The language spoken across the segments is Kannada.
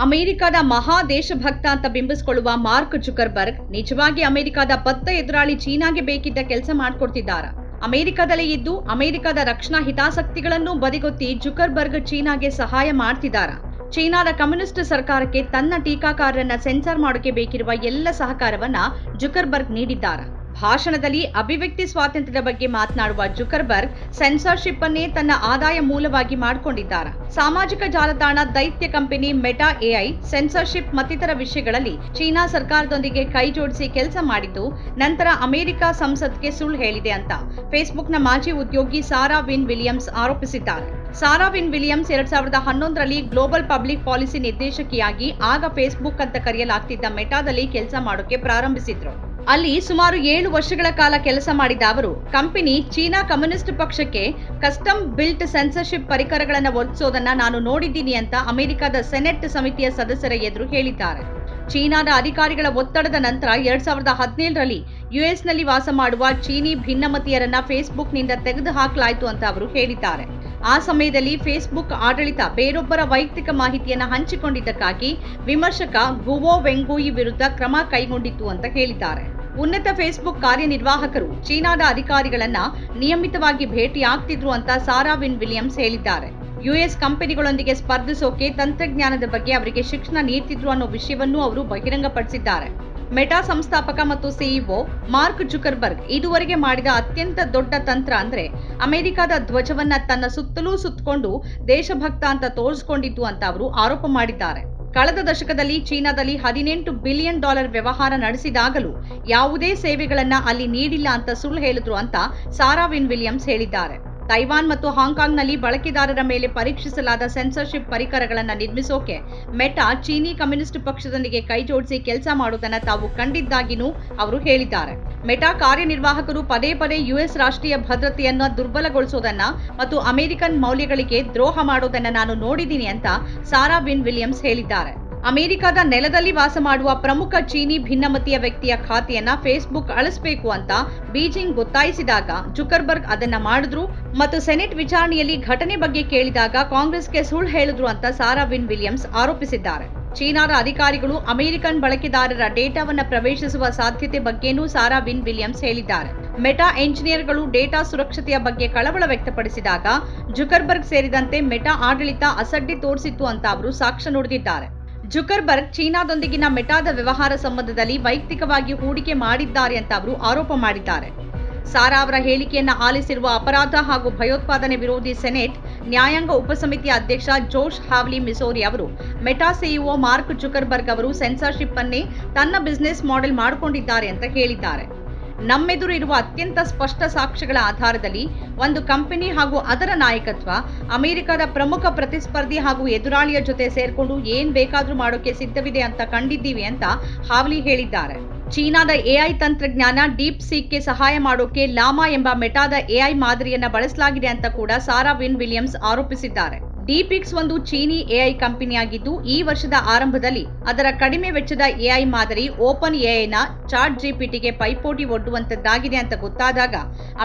ಅಮೆರಿಕದ ಮಹಾ ದೇಶಭಕ್ತ ಅಂತ ಬಿಂಬಿಸಿಕೊಳ್ಳುವ ಮಾರ್ಕ್ ಜುಕರ್ಬರ್ಗ್ ನಿಜವಾಗಿ ಅಮೆರಿಕದ ಬದ್ಧ ಎದುರಾಳಿ ಚೀನಾಗೆ ಬೇಕಿದ್ದ ಕೆಲಸ ಮಾಡಿಕೊಡ್ತಿದ್ದಾರ. ಅಮೆರಿಕದಲ್ಲಿ ಇದ್ದು ಅಮೆರಿಕದ ರಕ್ಷಣಾ ಹಿತಾಸಕ್ತಿಗಳನ್ನು ಬದಿಗೊತ್ತಿ ಜುಕರ್ಬರ್ಗ್ ಚೀನಾಗೆ ಸಹಾಯ ಮಾಡ್ತಿದ್ದಾರ. ಚೀನಾದ ಕಮ್ಯುನಿಸ್ಟ್ ಸರ್ಕಾರಕ್ಕೆ ತನ್ನ ಟೀಕಾಕಾರರನ್ನ ಸೆನ್ಸಾರ್ ಮಾಡೋಕೆ ಬೇಕಿರುವ ಎಲ್ಲ ಸಹಕಾರವನ್ನ ಜುಕರ್ಬರ್ಗ್ ನೀಡಿದ್ದಾರೆ. ಭಾಷಣದಲ್ಲಿ ಅಭಿವ್ಯಕ್ತಿ ಸ್ವಾತಂತ್ರ್ಯದ ಬಗ್ಗೆ ಮಾತನಾಡುವ ಜುಕರ್ಬರ್ಗ್ ಸೆನ್ಸಾರ್ಶಿಪ್ ಅನ್ನೇ ತನ್ನ ಆದಾಯ ಮೂಲವಾಗಿ ಮಾಡಿಕೊಂಡಿದ್ದಾರೆ ಸಾಮಾಜಿಕ ಜಾಲತಾಣ ದೈತ್ಯ ಕಂಪನಿ ಮೆಟಾ ಎಐ ಸೆನ್ಸಾರ್ಶಿಪ್ ಮತ್ತಿತರ ವಿಷಯಗಳಲ್ಲಿ ಚೀನಾ ಸರ್ಕಾರದೊಂದಿಗೆ ಕೈ ಜೋಡಿಸಿ ಕೆಲಸ ಮಾಡಿದ್ದು, ನಂತರ ಅಮೆರಿಕ ಸಂಸತ್ಗೆ ಸುಳ್ಳು ಹೇಳಿದೆ ಅಂತ. ಫೇಸ್ಬುಕ್ನ ಮಾಜಿ ಉದ್ಯೋಗಿ ಸಾರಾ ವಿನ್ ವಿಲಿಯಮ್ಸ್ ಆರೋಪಿಸಿದ್ದಾರೆ. ಸಾರಾ ವಿನ್ ವಿಲಿಯಮ್ಸ್ ಎರಡ್ ಸಾವಿರದ ಹನ್ನೊಂದರಲ್ಲಿ ಗ್ಲೋಬಲ್ ಪಬ್ಲಿಕ್ ಪಾಲಿಸಿ ನಿರ್ದೇಶಕಿಯಾಗಿ, ಆಗ ಫೇಸ್ಬುಕ್ ಅಂತ ಕರೆಯಲಾಗ್ತಿದ್ದ ಮೆಟಾದಲ್ಲಿ ಕೆಲಸ ಮಾಡೋಕೆ ಪ್ರಾರಂಭಿಸಿದ್ರು. ಅಲ್ಲಿ ಸುಮಾರು ಏಳು ವರ್ಷಗಳ ಕಾಲ ಕೆಲಸ ಮಾಡಿದ ಅವರು, ಕಂಪನಿ ಚೀನಾ ಕಮ್ಯುನಿಸ್ಟ್ ಪಕ್ಷಕ್ಕೆ ಕಸ್ಟಮ್ ಬಿಲ್ಟ್ ಸೆನ್ಸರ್ಶಿಪ್ ಪರಿಕರಗಳನ್ನು ಒದಗಿಸೋದನ್ನ ನಾನು ನೋಡಿದ್ದೀನಿ ಅಂತ ಅಮೆರಿಕದ ಸೆನೆಟ್ ಸಮಿತಿಯ ಸದಸ್ಯರ ಎದುರು ಹೇಳಿದ್ದಾರೆ. ಚೀನಾದ ಅಧಿಕಾರಿಗಳ ಒತ್ತಡದ ನಂತರ ಎರಡ್ ಸಾವಿರದ ಹದಿನೇಳರಲ್ಲಿ ಯುಎಸ್ನಲ್ಲಿ ವಾಸ ಮಾಡುವ ಚೀನಿ ಭಿನ್ನಮತೀಯರನ್ನ ಫೇಸ್ಬುಕ್ನಿಂದ ತೆಗೆದುಹಾಕಲಾಯಿತು ಅಂತ ಅವರು ಹೇಳಿದ್ದಾರೆ. ಆ ಸಮಯದಲ್ಲಿ ಫೇಸ್ಬುಕ್ ಆಡಳಿತ ಬೇರೊಬ್ಬರ ವೈಯಕ್ತಿಕ ಮಾಹಿತಿಯನ್ನು ಹಂಚಿಕೊಂಡಿದ್ದಕ್ಕಾಗಿ ವಿಮರ್ಶಕ ಗುವೋ ವೆಂಗೂಯಿ ವಿರುದ್ಧ ಕ್ರಮ ಕೈಗೊಂಡಿತ್ತು ಅಂತ ಹೇಳಿದ್ದಾರೆ. ಉನ್ನತ ಫೇಸ್ಬುಕ್ ಕಾರ್ಯನಿರ್ವಾಹಕರು ಚೀನಾದ ಅಧಿಕಾರಿಗಳನ್ನ ನಿಯಮಿತವಾಗಿ ಭೇಟಿಯಾಗ್ತಿದ್ರು ಅಂತ ಸಾರಾ ವಿನ್ ವಿಲಿಯಮ್ಸ್ ಹೇಳಿದ್ದಾರೆ. ಯುಎಸ್ ಕಂಪನಿಗಳೊಂದಿಗೆ ಸ್ಪರ್ಧಿಸೋಕೆ ತಂತ್ರಜ್ಞಾನದ ಬಗ್ಗೆ ಅವರಿಗೆ ಶಿಕ್ಷಣ ನೀಡ್ತಿದ್ರು ಅನ್ನೋ ವಿಷಯವನ್ನೂ ಅವರು ಬಹಿರಂಗಪಡಿಸಿದ್ದಾರೆ. ಮೆಟಾ ಸಂಸ್ಥಾಪಕ ಮತ್ತು ಸಿಇಒ ಮಾರ್ಕ್ ಜುಕರ್ಬರ್ಗ್ ಇದುವರೆಗೆ ಮಾಡಿದ ಅತ್ಯಂತ ದೊಡ್ಡ ತಂತ್ರ ಅಂದ್ರೆ ಅಮೆರಿಕದ ಧ್ವಜವನ್ನ ತನ್ನ ಸುತ್ತಲೂ ಸುತ್ತಕೊಂಡು ದೇಶಭಕ್ತ ಅಂತ ತೋರಿಸಿಕೊಂಡಿದ್ದು ಅಂತ ಅವರು ಆರೋಪ ಮಾಡಿದ್ದಾರೆ. ಕಳೆದ ದಶಕದಲ್ಲಿ ಚೀನಾದಲ್ಲಿ ಹದಿನೆಂಟು ಬಿಲಿಯನ್ ಡಾಲರ್ ವ್ಯವಹಾರ ನಡೆಸಿದಾಗಲೂ ಯಾವುದೇ ಸೇವೆಗಳನ್ನ ಅಲ್ಲಿ ನೀಡಿಲ್ಲ ಅಂತ ಸುಳ್ಳು ಹೇಳಿದ್ರು ಅಂತ ಸಾರಾ ವಿನ್ ವಿಲಿಯಮ್ಸ್ ಹೇಳಿದ್ದಾರೆ. ತೈವಾನ್ ಮತ್ತು ಹಾಂಗ್ಕಾಂಗ್ನಲ್ಲಿ ಬಳಕೆದಾರರ ಮೇಲೆ ಪರೀಕ್ಷಿಸಲಾದ ಸೆನ್ಸರ್ಶಿಪ್ ಪರಿಕರಗಳನ್ನು ನಿರ್ಮಿಸೋಕೆ ಮೆಟಾ ಚೀನಿ ಕಮ್ಯುನಿಸ್ಟ್ ಪಕ್ಷದೊಂದಿಗೆ ಕೈಜೋಡಿಸಿ ಕೆಲಸ ಮಾಡುವುದನ್ನು ತಾವು ಕಂಡಿದ್ದಾಗಿನೂ ಅವರು ಹೇಳಿದ್ದಾರೆ. ಮೆಟಾ ಕಾರ್ಯನಿರ್ವಾಹಕರು ಪದೇ ಪದೇ ಯುಎಸ್ ರಾಷ್ಟ್ರೀಯ ಭದ್ರತೆಯನ್ನು ದುರ್ಬಲಗೊಳಿಸೋದನ್ನ ಮತ್ತು ಅಮೆರಿಕನ್ ಮೌಲ್ಯಗಳಿಗೆ ದ್ರೋಹ ಮಾಡೋದನ್ನ ನಾನು ನೋಡಿದ್ದೀನಿ ಅಂತ ಸಾರಾ ವಿನ್ ವಿಲಿಯಮ್ಸ್ ಹೇಳಿದ್ದಾರೆ. ಅಮೆರಿಕದ ನೆಲದಲ್ಲಿ ವಾಸ ಮಾಡುವ ಪ್ರಮುಖ ಚೀನಿ ಭಿನ್ನಮತೀಯ ವ್ಯಕ್ತಿಯ ಖಾತೆಯನ್ನ ಫೇಸ್ಬುಕ್ ಅಳಿಸಬೇಕು ಅಂತ ಬೀಜಿಂಗ್ ಒತ್ತಾಯಿಸಿದಾಗ ಜುಕರ್ಬರ್ಗ್ ಅದನ್ನ ಮಾಡಿದ್ರು ಮತ್ತು ಸೆನೆಟ್ ವಿಚಾರಣೆಯಲ್ಲಿ ಘಟನೆ ಬಗ್ಗೆ ಕೇಳಿದಾಗ ಕಾಂಗ್ರೆಸ್ಗೆ ಸುಳ್ಳು ಹೇಳಿದ್ರು ಅಂತ ಸಾರಾ ವಿನ್ ವಿಲಿಯಮ್ಸ್ ಆರೋಪಿಸಿದ್ದಾರೆ. ಚೀನಾದ ಅಧಿಕಾರಿಗಳು ಅಮೆರಿಕನ್ ಬಳಕೆದಾರರ ಡೇಟಾವನ್ನ ಪ್ರವೇಶಿಸುವ ಸಾಧ್ಯತೆ ಬಗ್ಗೆನೂ ಸಾರಾ ವಿನ್ ವಿಲಿಯಮ್ಸ್ ಹೇಳಿದ್ದಾರೆ. ಮೆಟಾ ಎಂಜಿನಿಯರ್ಗಳು ಡೇಟಾ ಸುರಕ್ಷತೆಯ ಬಗ್ಗೆ ಕಳವಳ ವ್ಯಕ್ತಪಡಿಸಿದಾಗ ಜುಕರ್ಬರ್ಗ್ ಸೇರಿದಂತೆ ಮೆಟಾ ಆಡಳಿತ ಅಸಡ್ಡೆ ತೋರಿಸಿತ್ತು ಅಂತ ಅವರು ಸಾಕ್ಷ್ಯ ನುಡಿದಿದ್ದಾರೆ. ಜುಕರ್ಬರ್ಗ್ ಚೀನಾದೊಂದಿಗಿನ ಮೆಟಾದ ವ್ಯವಹಾರ ಸಂಬಂಧದಲ್ಲಿ ವೈಯಕ್ತಿಕವಾಗಿ ಹೂಡಿಕೆ ಮಾಡಿದ್ದಾರೆ ಅಂತ ಅವರು ಆರೋಪ ಮಾಡಿದ್ದಾರೆ. ಸಾರಾ ಅವರ ಹೇಳಿಕೆಯನ್ನು ಆಲಿಸಿರುವ ಅಪರಾಧ ಹಾಗೂ ಭಯೋತ್ಪಾದನೆ ವಿರೋಧಿ ಸೆನೆಟ್ ನ್ಯಾಯಾಂಗ ಉಪಸಮಿತಿಯ ಅಧ್ಯಕ್ಷ ಜೋಶ್ ಹಾವ್ಲಿ ಮಿಸೋರಿ ಅವರು, ಮೆಟಾ ಸಿಇಒ ಮಾರ್ಕ್ ಜುಕರ್ಬರ್ಗ್ ಅವರು ಸೆನ್ಸಾರ್ಶಿಪ್ ಅನ್ನೇ ತನ್ನ ಬಿಸಿನೆಸ್ ಮಾಡೆಲ್ ಮಾಡಿಕೊಂಡಿದ್ದಾರೆ ಅಂತ ಹೇಳಿದ್ದಾರೆ. ನಮ್ಮೆದುರು ಇರುವ ಅತ್ಯಂತ ಸ್ಪಷ್ಟ ಸಾಕ್ಷ್ಯಗಳ ಆಧಾರದಲ್ಲಿ ಒಂದು ಕಂಪನಿ ಹಾಗೂ ಅದರ ನಾಯಕತ್ವ, ಅಮೆರಿಕದ ಪ್ರಮುಖ ಪ್ರತಿಸ್ಪರ್ಧಿ ಹಾಗೂ ಎದುರಾಳಿಯ ಜೊತೆ ಸೇರ್ಕೊಂಡು ಏನ್ ಬೇಕಾದ್ರೂ ಮಾಡೋಕೆ ಸಿದ್ಧವಿದೆ ಅಂತ ಕಂಡಿದ್ದೀವಿ ಅಂತ ಹಾವ್ಲಿ ಹೇಳಿದ್ದಾರೆ. ಚೀನಾದ ಎಐ ತಂತ್ರಜ್ಞಾನ ಡೀಪ್ ಸೀಕ್ಗೆ ಸಹಾಯ ಮಾಡೋಕೆ ಲಾಮಾ ಎಂಬ ಮೆಟಾದ ಎಐ ಮಾದರಿಯನ್ನ ಬಳಸಲಾಗಿದೆ ಅಂತ ಕೂಡ ಸಾರಾ ವಿನ್ ವಿಲಿಯಮ್ಸ್ ಆರೋಪಿಸಿದ್ದಾರೆ. ಡಿಪಿಕ್ಸ್ ಒಂದು ಚೀನಿ ಎಐ ಕಂಪನಿಯಾಗಿದ್ದು, ಈ ವರ್ಷದ ಆರಂಭದಲ್ಲಿ ಅದರ ಕಡಿಮೆ ವೆಚ್ಚದ ಎಐ ಮಾದರಿ ಓಪನ್ ಎಐನ ಚಾಟ್ ಜಿಪಿಟಿಗೆ ಪೈಪೋಟಿ ಒಡ್ಡುವಂತದ್ದಾಗಿದೆ ಅಂತ ಗೊತ್ತಾದಾಗ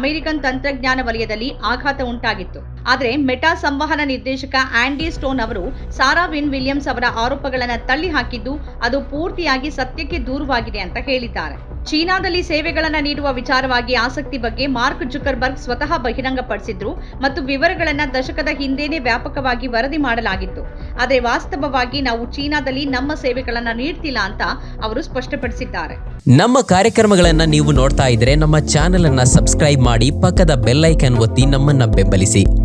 ಅಮೆರಿಕನ್ ತಂತ್ರಜ್ಞಾನ ವಲಯದಲ್ಲಿ ಆಘಾತ ಉಂಟಾಗಿತ್ತು. ಆದರೆ ಮೆಟಾ ಸಂವಹನ ನಿರ್ದೇಶಕ ಆಂಡಿ ಸ್ಟೋನ್ ಅವರು ಸಾರಾ ವಿನ್ ವಿಲಿಯಮ್ಸ್ ಅವರ ಆರೋಪಗಳನ್ನು ತಳ್ಳಿ ಹಾಕಿದ್ದು ಅದು ಪೂರ್ತಿಯಾಗಿ ಸತ್ಯಕ್ಕೆ ದೂರವಾಗಿದೆ ಅಂತ ಹೇಳಿದ್ದಾರೆ. ಚೀನಾದಲ್ಲಿ ಸೇವೆಗಳನ್ನು ನೀಡುವ ವಿಚಾರವಾಗಿ ಆಸಕ್ತಿ ಬಗ್ಗೆ ಮಾರ್ಕ್ ಜುಕರ್ಬರ್ಗ್ ಸ್ವತಃ ಬಹಿರಂಗಪಡಿಸಿದ್ರು ಮತ್ತು ವಿವರಗಳನ್ನು ದಶಕದ ಹಿಂದೆನೇ ವ್ಯಾಪಕವಾಗಿ ವರದಿ ಮಾಡಲಾಗಿತ್ತು. ಆದರೆ ವಾಸ್ತವವಾಗಿ ನಾವು ಚೀನಾದಲ್ಲಿ ನಮ್ಮ ಸೇವೆಗಳನ್ನು ನೀಡ್ತಿಲ್ಲ ಅಂತ ಅವರು ಸ್ಪಷ್ಟಪಡಿಸಿದ್ದಾರೆ. ನಮ್ಮ ಕಾರ್ಯಕ್ರಮಗಳನ್ನು ನೀವು ನೋಡ್ತಾ ಇದ್ರೆ ನಮ್ಮ ಚಾನೆಲ್ ಅನ್ನ ಸಬ್ಸ್ಕ್ರೈಬ್ ಮಾಡಿ ಪಕ್ಕದ ಬೆಲ್ಲೈಕನ್ ಒತ್ತಿ ನಮ್ಮನ್ನ ಬೆಂಬಲಿಸಿ.